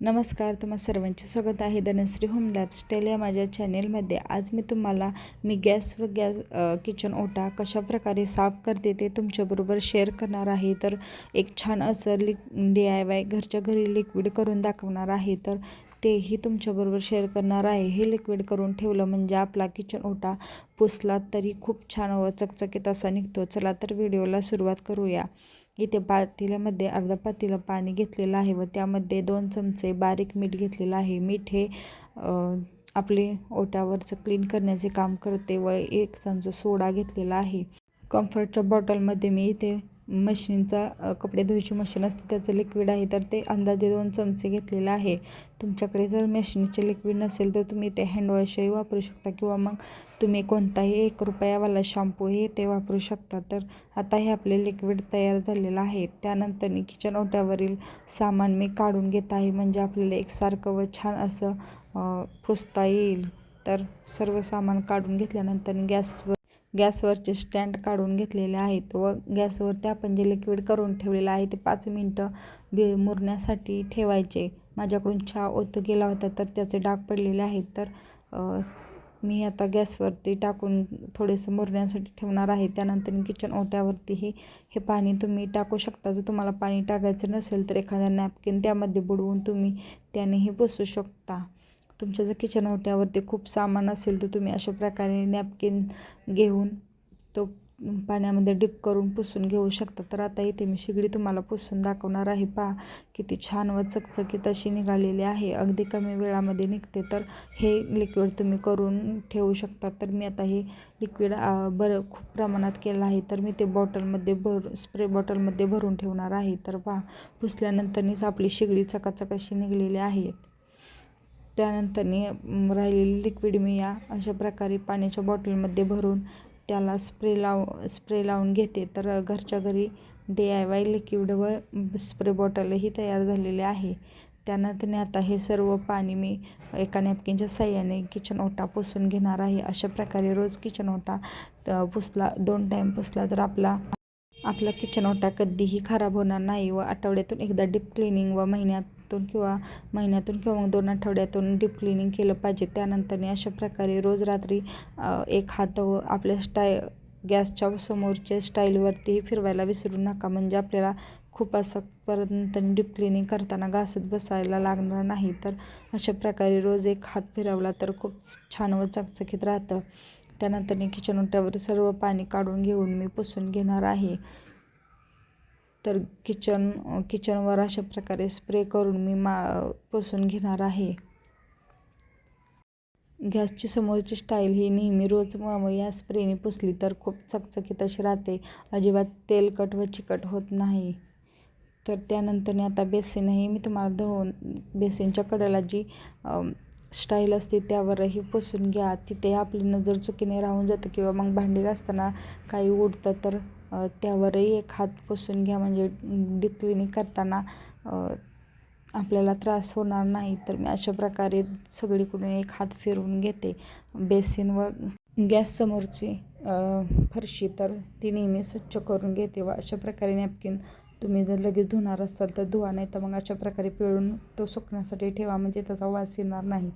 नमस्कार तुम्हा सर्वांचे स्वागत आहे धनश्री होम लाईफस्टाईल या माझ्या चॅनेलमध्ये आज मी तुम्हाला मी गॅस व गॅस किचन ओटा कशा प्रकारे साफ करते ते तुमच्याबरोबर शेअर करणार आहे. तर एक छान असं लिक डी आय वाय घरच्या घरी लिक्विड करून दाखवणार आहे. तर तेही तुमच्याबरोबर शेअर करणार आहे. हे लिक्विड करून ठेवलं म्हणजे आपला किचन ओटा पुसला तरी खूप छान व चकचकीत असा निघतो. चला तर व्हिडिओला सुरुवात करूया. इथे पातेल्यामध्ये अर्धा पातेला पाणी घेतलेलं आहे व त्यामध्ये दोन चमचे बारीक मीठ घेतलेलं आहे. मीठ हे आपले ओट्यावरचं क्लीन करण्याचे काम करते व एक चमचा सोडा घेतलेला आहे. कम्फर्टच्या बॉटलमध्ये मी इथे मशीनचा कपडे धुवायची मशीन असते त्याचं लिक्विड आहे तर ते अंदाजे दोन चमचे घेतलेलं आहे. तुमच्याकडे जर मशीनचे लिक्विड नसेल तर तुम्ही ते हँडवॉशही वापरू शकता किंवा मग तुम्ही कोणताही एक रुपयावाला शॅम्पू हे ते वापरू शकता. तर आता हे आपले लिक्विड तयार झालेलं आहे. त्यानंतर मी किचन ओट्यावरील सामान मी काढून घेत आहे. म्हणजे आपल्याला एकसारखं व छान असं पुसता येईल. तर सर्व सामान काढून घेतल्यानंतर गॅसवर गॅसवरचे स्टँड काढून घेतलेले आहेत व गॅसवरती आपण जे लिक्विड करून ठेवलेलं आहे ते पाच मिनटं बि मुरण्यासाठी ठेवायचे. माझ्याकडून चहा ओतो गेला होता तर त्याचे डाग पडलेले आहेत. तर मी आता गॅसवरती टाकून थोडेसं मुरण्यासाठी ठेवणार आहे. त्यानंतर किचन ओट्यावरतीही हे हे पाणी तुम्ही टाकू शकता. जर तुम्हाला पाणी टाकायचं नसेल तर एखाद्या नॅपकिन त्यामध्ये बुडवून तुम्ही त्यानेही पुसू शकता. तुमच्या जर किचन ओट्यावरती खूप सामान असेल तर तुम्ही अशा प्रकारे नॅपकिन घेऊन तो पाण्यामध्ये डिप करून पुसून घेऊ शकता. तर आता इथे मी शिगडी तुम्हाला पुसून दाखवणार आहे. पहा किती छान व चकचकीत अशी निघालेली आहे. अगदी कमी वेळामध्ये निघते. तर हे लिक्विड तुम्ही करून ठेवू शकता. तर मी आता हे लिक्विड बरं खूप प्रमाणात केलं आहे. तर मी ते बॉटलमध्ये भर स्प्रे बॉटलमध्ये भरून ठेवणार आहे. तर पहा पुसल्यानंतरनीच आपली शिगडी चकाचक अशी निघलेली आहेत त्यानंतरनी राहिलेली लिक्विड मी या अशा प्रकारे पाण्याच्या बॉटलमध्ये भरून त्याला स्प्रे लाव स्प्रे लावून घेते. तर घरच्या घरी डी आय वाय लिक्विड व स्प्रे बॉटलही तयार झालेले आहे. त्यानंतर आता हे सर्व पाणी मी एका नॅपकिनच्या साह्याने किचन ओटा पुसून घेणार आहे. अशा प्रकारे रोज किचन ओटा पुसला दोन टाईम पुसला तर आपला आपला किचन ओटा कधीही खराब होणार नाही व आठवड्यातून एकदा डीप क्लिनिंग व महिन्यातून किंवा महिन्यातून किंवा मग दोन आठवड्यातून डीप क्लिनिंग केलं पाहिजे. त्यानंतरने अशा प्रकारे रोज रात्री एक हात व आपल्या स्टाय गॅसच्या समोरच्या स्टाईलवरतीही फिरवायला विसरू नका. म्हणजे आपल्याला खूप असं परत डीप क्लिनिंग करताना घासत बसायला लागणार नाही. तर अशा प्रकारे रोज एक हात फिरवला तर खूप छान व चकचकीत राहतं. त्यानंतर मी किचन ओट्यावर सर्व पाणी काढून घेऊन मी पुसून घेणार आहे. तर किचन किचनवर अशा प्रकारे स्प्रे करून मी मा पुसून घेणार आहे. गॅसची समोरची स्टाईल ही नेहमी रोज या स्प्रेने पुसली तर खूप चकचकीत अशी राहते. अजिबात तेलकट व चिकट होत नाही. तर त्यानंतर आता बेसिनही मी तुम्हाला धुवून बेसिनच्या कडेला जी स्टाईल असते त्यावरही पुसून घ्या. तिथे आपली नजर चुकीने राहून जातं किंवा मग भांडी घासताना काही उडतं तर त्यावरही एक हात पुसून घ्या. म्हणजे डीप क्लिनिंग करताना आपल्याला त्रास होणार नाही. तर मी अशा प्रकारे सगळीकडून एक हात फिरवून घेते. बेसिन व गॅस समोरची फरशी तर ती नेहमी स्वच्छ करून घेते व अशा प्रकारे नॅपकिन तुम्ही जर लगेच धुणार असाल तर धुवा नाही तर मग अशा प्रकारे पिळून तो सुकण्यासाठी ठेवा म्हणजे त्याचा वास येणार नाही.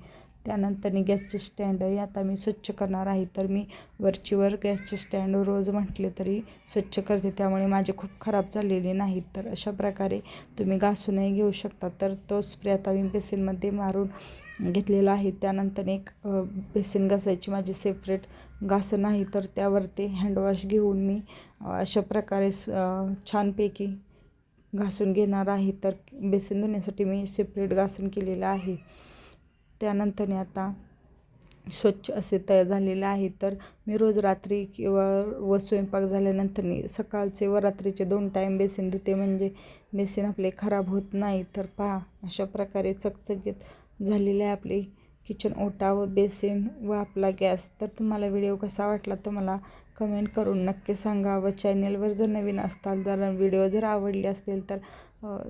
त्यानंतर गॅसचे स्टँडही आता मी स्वच्छ करणार आहे तर मी वरचीवर गॅसचे स्टँड रोज म्हटले तरी स्वच्छ करते त्यामुळे माझे खूप खराब झालेले नाहीत. तर अशा प्रकारे तुम्ही घासूनही घेऊ शकता. तर तो स्प्रे आता मी बेसिनमध्ये मारून घेतलेला आहे. त्यानंतर एक बेसिन घासायची माझी सेपरेट घासण आहे तर त्यावरती हँडवॉश घेऊन मी अशा प्रकारे स- छानपैकी घासून घेणार आहे. तर बेसिन धुण्यासाठी मी सेपरेट घासून केलेलं आहे. त्यानंतरने आता स्वच्छ असे तयार झालेलं आहे. तर मी रोज रात्री किंवा व स्वयंपाक झाल्यानंतर सकाळचे व रात्रीचे दोन टाईम बेसिन धुते. म्हणजे बेसिन आपले खराब होत नाही. तर पहा अशा प्रकारे चकचकीत झालेले आहे आपले किचन ओटा व बेसिन व आपला गॅस. तर तुम्हाला व्हिडिओ कसा वाटला तर मला कमेंट करून नक्की सांगा. व चॅनेलवर जर नवीन असताल जर व्हिडिओ जर आवडले असतील तर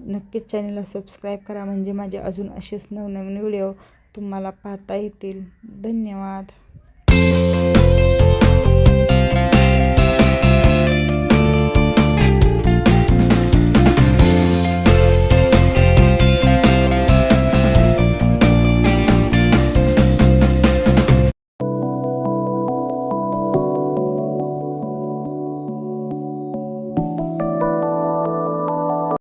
नक्कीच चॅनेलला सबस्क्राईब करा. म्हणजे माझे अजून असेच नवनवीन व्हिडिओ तुम्हाला पाहता येतील. धन्यवाद.